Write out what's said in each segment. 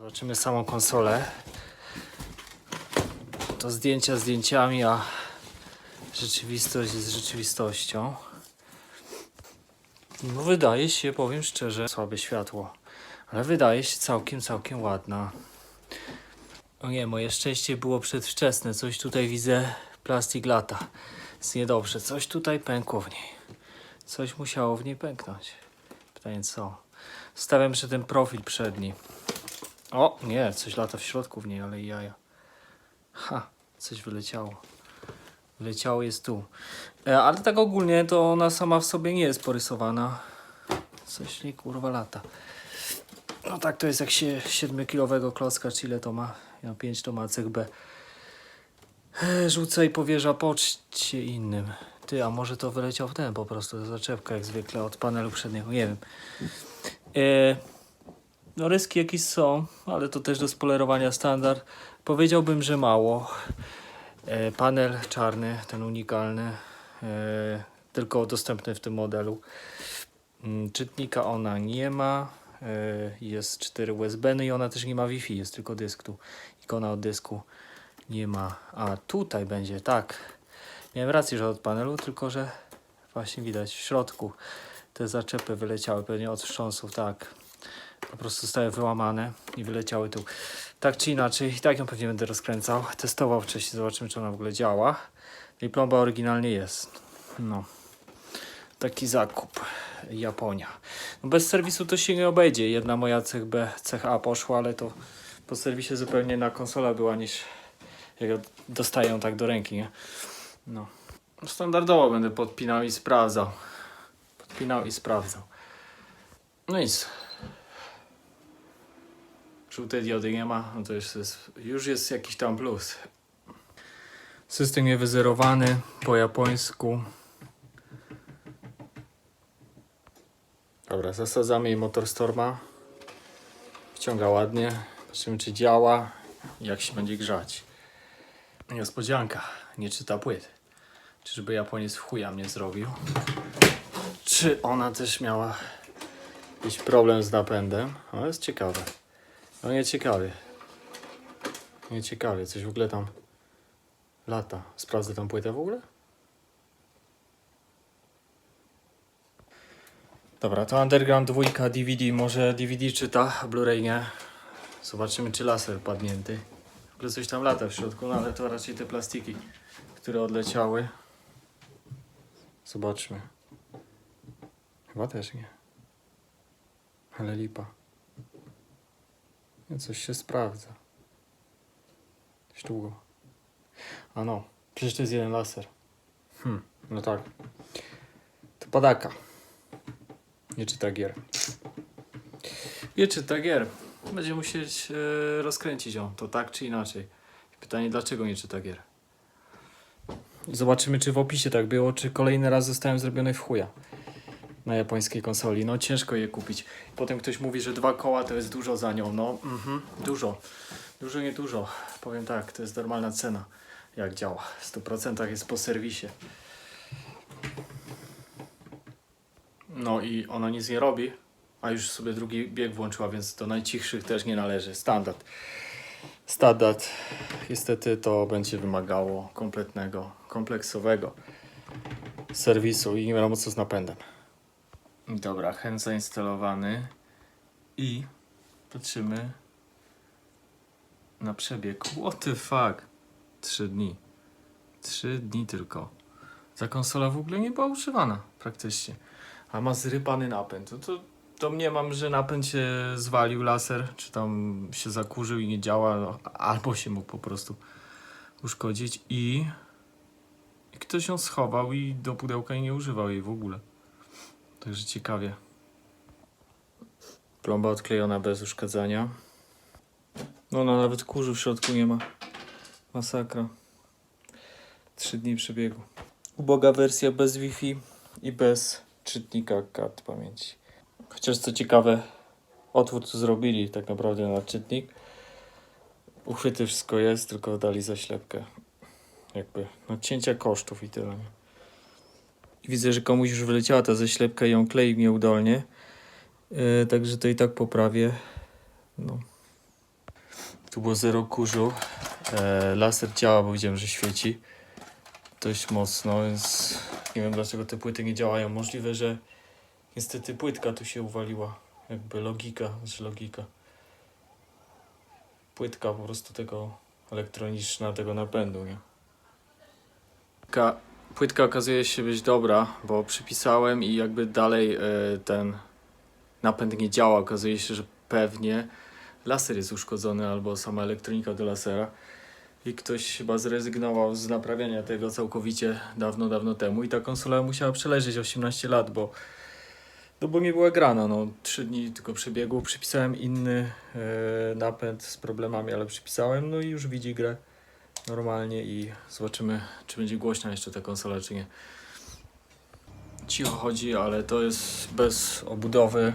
Zobaczymy samą konsolę. To zdjęcia zdjęciami, a rzeczywistość jest rzeczywistością. No wydaje się, powiem szczerze, słabe światło, ale wydaje się całkiem, całkiem ładna. O nie, moje szczęście było przedwczesne. Coś tutaj widzę, plastik lata. Jest niedobrze. Coś tutaj pękło w niej. Coś musiało w niej pęknąć. Pytanie co? Stawiam jeszcze ten profil przedni. O, nie, coś lata w środku w niej, ale jaja. Ha, coś wyleciało. Wyleciało jest tu. E, ale tak ogólnie to ona sama w sobie nie jest porysowana. Coś nie kurwa lata. No tak to jest jak się 7-kilowego klocka, czy ile to ma? Ja 5 to ma cech B. E, Rzuca i powierza poczcie innym. Ty, a może to wyleciał w ten po prostu, zaczepka jak zwykle od panelu przedniego, nie wiem. E, no ryski jakieś są, ale to też do spolerowania standard. Powiedziałbym, że mało. E, panel czarny, ten unikalny, e, tylko dostępny w tym modelu. Mm, Czytnika ona nie ma. e, Jest 4 USB, no i ona też nie ma Wi-Fi, jest tylko dysk tu. Ikona od dysku nie ma. A tutaj będzie, tak. Miałem rację, że od panelu, tylko że właśnie widać w środku te zaczepy wyleciały pewnie od wstrząsów, tak. Po prostu zostały wyłamane i wyleciały tu. Tak czy inaczej, i tak ją pewnie będę rozkręcał. Testował wcześniej, zobaczymy czy ona w ogóle działa. I plomba oryginalnie jest. No. Taki zakup. Japonia. No bez serwisu to się nie obejdzie. Jedna moja cech B, cech A poszła, ale to po serwisie zupełnie na konsola była niż jak ją dostaję tak do ręki, nie? No. Standardowo będę podpinał i sprawdzał. Podpinał i sprawdzał. No nic. Żółtej diody nie ma, no to już jest, już jest jakiś tam plus. System jest wyzerowany po japońsku. Dobra, zasadzamy jej motor Storma. Wciąga ładnie. Zobaczymy czy działa jak się będzie grzać. Niespodzianka, nie czyta płyt. Czyżby Japoniec w chuja mnie zrobił? Czy ona też miała jakiś problem z napędem? O, jest ciekawe. No nie ciekawie. Nie ciekawie, coś w ogóle tam lata. Sprawdzę tą płytę w ogóle? Dobra, to Underground 2 DVD, może DVD czyta, Blu-ray nie. Zobaczymy czy laser padnięty. W ogóle coś tam lata w środku, no ale to raczej te plastiki, które odleciały. Zobaczmy. Chyba też nie. Ale lipa. Coś się sprawdza. Coś długo. A no, przecież to jest jeden laser. Hmm, no tak. To padaka. Nie czyta gier. Nie czyta gier. Będzie musieć e, rozkręcić ją, to tak czy inaczej. Pytanie, dlaczego nie czyta gier? Zobaczymy, czy w opisie tak było, czy kolejny raz zostałem zrobiony w chuja na japońskiej konsoli. No ciężko je kupić. Potem ktoś mówi, że dwa koła to jest dużo za nią. No, mhm, dużo. Dużo, nie dużo. Powiem tak, to jest normalna cena, jak działa. W 100% jest po serwisie. No i ona nic nie robi, a już sobie drugi bieg włączyła, więc do najcichszych też nie należy. Standard. Standard. Niestety to będzie wymagało kompletnego, kompleksowego serwisu i nie wiadomo co z napędem. Dobra, chęt zainstalowany i patrzymy na przebieg. What the fuck? Trzy dni. Trzy dni tylko. Ta konsola w ogóle nie była używana praktycznie. A ma zrypany napęd. No to, to mniemam, że napęd się zwalił laser, czy tam się zakurzył i nie działa, no, albo się mógł po prostu uszkodzić i, i ktoś ją schował i do pudełka i nie używał jej w ogóle. Także ciekawie. Plomba odklejona bez uszkadzania. No, no nawet kurzu w środku nie ma. Masakra. Trzy dni przebiegu. Uboga wersja bez Wi-Fi i bez czytnika kart pamięci. Chociaż co ciekawe, otwór tu zrobili tak naprawdę na czytnik. Uchwyty wszystko jest, tylko dali zaślepkę. Jakby nadcięcia kosztów i tyle. Widzę, że komuś już wyleciała ta zaślepka i ją klei nieudolnie. Yy, także to i tak poprawię. No. Tu było zero kurzu. E, laser działa, bo widziałem, że świeci dość mocno, więc nie wiem dlaczego te płyty nie działają. Możliwe, że niestety płytka tu się uwaliła. Jakby logika, znaczy logika. Płytka po prostu tego elektroniczna, tego napędu, nie? Płytka okazuje się być dobra, bo przypisałem i jakby dalej e, ten napęd nie działa. Okazuje się, że pewnie laser jest uszkodzony albo sama elektronika do lasera. I ktoś chyba zrezygnował z naprawiania tego całkowicie dawno, dawno temu. I ta konsola musiała przeleżeć 18 lat, bo, no bo nie była grana. No, 3 dni tylko przebiegło. Przypisałem inny e, napęd z problemami, ale przypisałem. No i już widzi grę normalnie i zobaczymy, czy będzie głośna jeszcze ta konsola, czy nie. Cicho chodzi, ale to jest bez obudowy.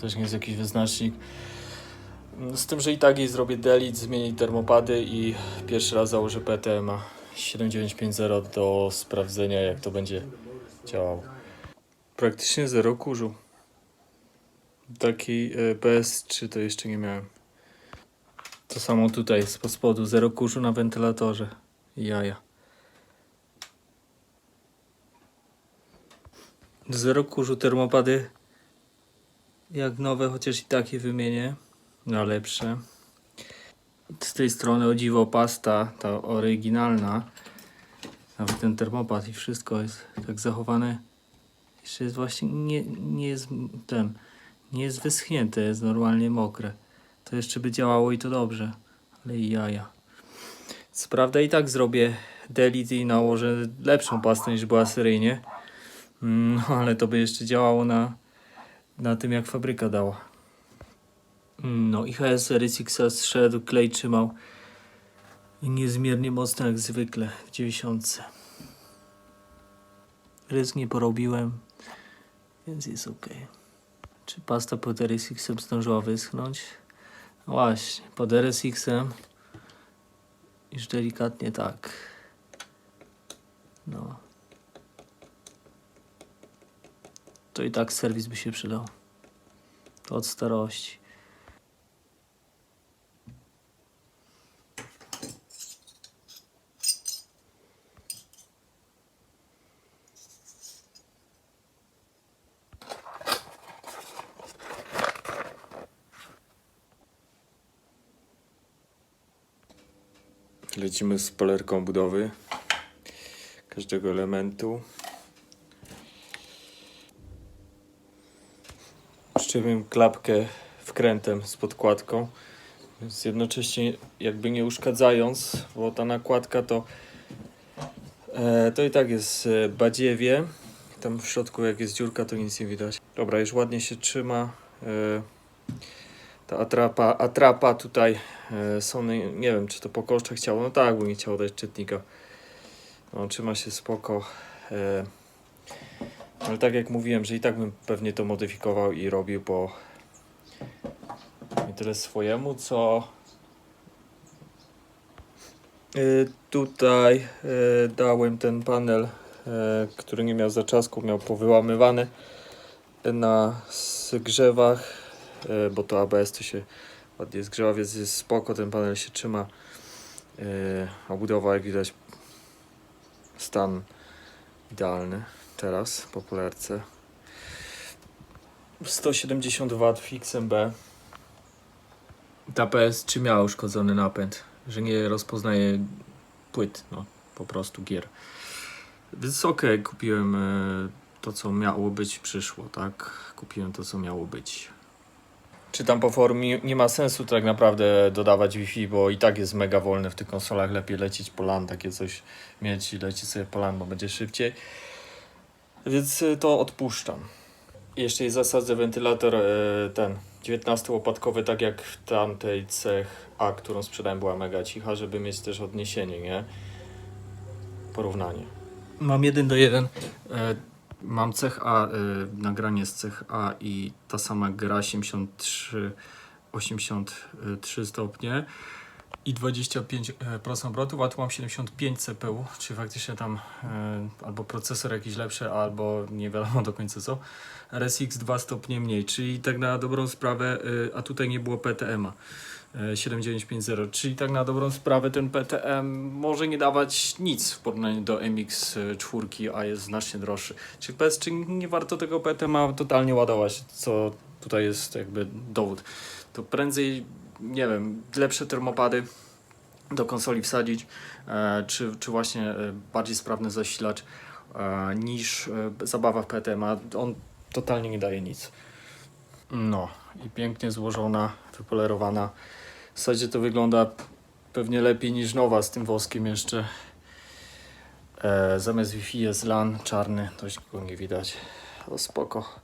Też nie jest jakiś wyznacznik. Z tym, że i tak jej zrobię delete, zmienię termopady i pierwszy raz założę PTMA 7950 do sprawdzenia jak to będzie działało. Praktycznie zero kurzu. Taki e, PS3 to jeszcze nie miałem. To samo tutaj z spodu, zero kurzu na wentylatorze. Jaja. Zero kurzu termopady jak nowe, chociaż i takie wymienię na lepsze. Z tej strony o dziwo pasta, ta oryginalna. Nawet ten termopad i wszystko jest tak zachowane. Jeszcze jest właśnie nie, nie jest ten, nie jest wyschnięte, jest normalnie mokre. To jeszcze by działało i to dobrze, ale jaja. Co prawda i tak zrobię delete i nałożę lepszą pastę niż była seryjnie. Mm, No ale to by jeszcze działało na, na tym jak fabryka dała. No i HS RSX zszedł, klej trzymał niezmiernie mocno jak zwykle w 90. Rysk nie porobiłem, więc jest ok. Czy pasta pod RSX-em zdążyła wyschnąć? Właśnie, pod RSX-em już delikatnie tak. No. To i tak serwis by się przydał. To od starości. Lecimy z polerką budowy każdego elementu. Szczywię klapkę wkrętem z podkładką, więc jednocześnie jakby nie uszkadzając, bo ta nakładka to e, to i tak jest e, badziewie. Tam w środku jak jest dziurka to nic nie widać. Dobra, już ładnie się trzyma. Ta atrapa, atrapa tutaj e, Sony, nie wiem czy to po kosztach chciało, no tak, bo nie chciało dać czytnika. No, trzyma się spoko. E, ale tak jak mówiłem, że i tak bym pewnie to modyfikował i robił po nie tyle swojemu, co e, tutaj dałem ten panel, który nie miał zaczasku, miał powyłamywany na zgrzewach bo to ABS to się ładnie zgrzewa, więc jest spoko, ten panel się trzyma. E, A budowa, jak widać, stan idealny teraz po polerce. 170 W w XMB. Ta PS3 miała uszkodzony napęd, że nie rozpoznaje płyt, no po prostu gier. Więc okej, kupiłem e, to, co miało być, przyszło, tak? Kupiłem to, co miało być. Czytam po forum, nie, ma sensu tak naprawdę dodawać Wi-Fi, bo i tak jest mega wolny w tych konsolach. Lepiej lecieć po LAN, takie coś mieć i lecieć sobie po LAN, bo będzie szybciej. Więc y, to odpuszczam. Jeszcze jest zasadzę wentylator e, ten 19-łopatkowy, tak jak w tamtej cech A, którą sprzedałem, była mega cicha, żeby mieć też odniesienie, nie? Porównanie. Mam jeden do jeden. E, mam cech A, e, nagranie z cech A i ta sama gra 73, 83 stopnie i 25% obrotów, a tu mam 75 CPU, czy faktycznie tam e, albo procesor jakiś lepszy, albo nie wiadomo do końca co. RSX 2 stopnie mniej, czyli tak na dobrą sprawę, e, a tutaj nie było PTM-a. E, 7950, czyli tak na dobrą sprawę ten PTM może nie dawać nic w porównaniu do MX4, a jest znacznie droższy. Czy bez czy nie warto tego PTM-a totalnie ładować, co tutaj jest jakby dowód. To prędzej, nie wiem, lepsze termopady do konsoli wsadzić, e, czy, czy właśnie e, bardziej sprawny zasilacz e, niż e, zabawa w PTM-a. On totalnie nie daje nic. No i pięknie złożona, wypolerowana. W zasadzie to wygląda pewnie lepiej niż nowa z tym woskiem jeszcze. E, zamiast Wi-Fi jest LAN czarny, dość go nie widać. O spoko.